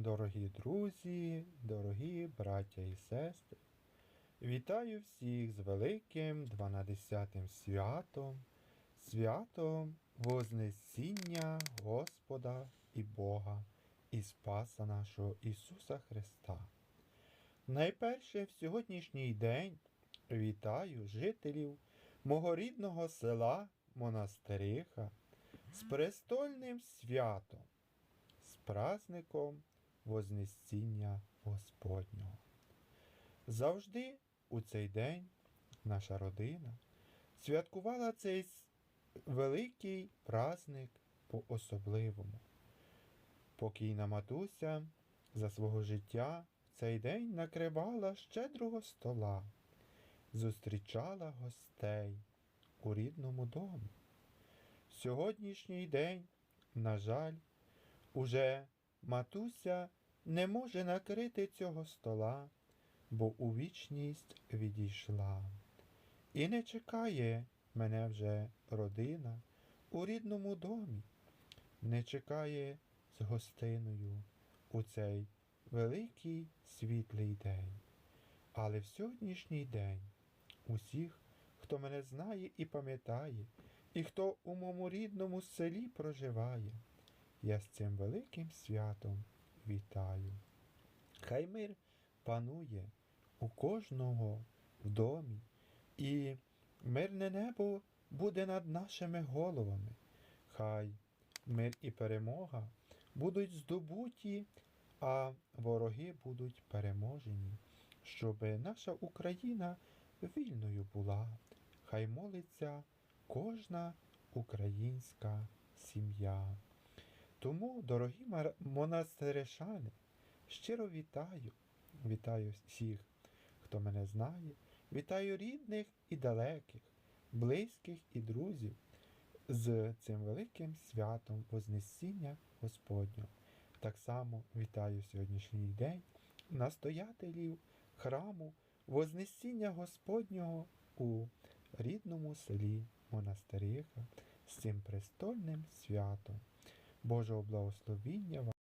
Дорогі друзі, дорогі браття і сестри, вітаю всіх з великим 12 святом, святом Вознесіння Господа і Бога і Спаса нашого Ісуса Христа. Найперше в сьогоднішній день вітаю жителів мого рідного села Монастириха з престольним святом, з праздником Вознесіння Господнього. Завжди у цей день наша родина святкувала цей великий праздник по-особливому. Покійна матуся за свого життя в цей день накривала щедрого стола, зустрічала гостей у рідному домі. Сьогоднішній день, на жаль, уже матуся не може накрити цього стола, бо у вічність відійшла. І не чекає мене вже родина у рідному домі, не чекає з гостиною у цей великий світлий день. Але в сьогоднішній день усіх, хто мене знає і пам'ятає, і хто у моєму рідному селі проживає, я з цим великим святом вітаю. Хай мир панує у кожного в домі, і мирне небо буде над нашими головами. Хай мир і перемога будуть здобуті, а вороги будуть переможені, щоб наша Україна вільною була. Хай молиться кожна українська сім'я. Тому, дорогі монастиришани, щиро вітаю, вітаю всіх, хто мене знає, вітаю рідних і далеких, близьких і друзів з цим великим святом Вознесіння Господнього. Так само вітаю сьогоднішній день настоятелів храму Вознесіння Господнього у рідному селі Монастириха з цим престольним святом. Божого благословіння вам.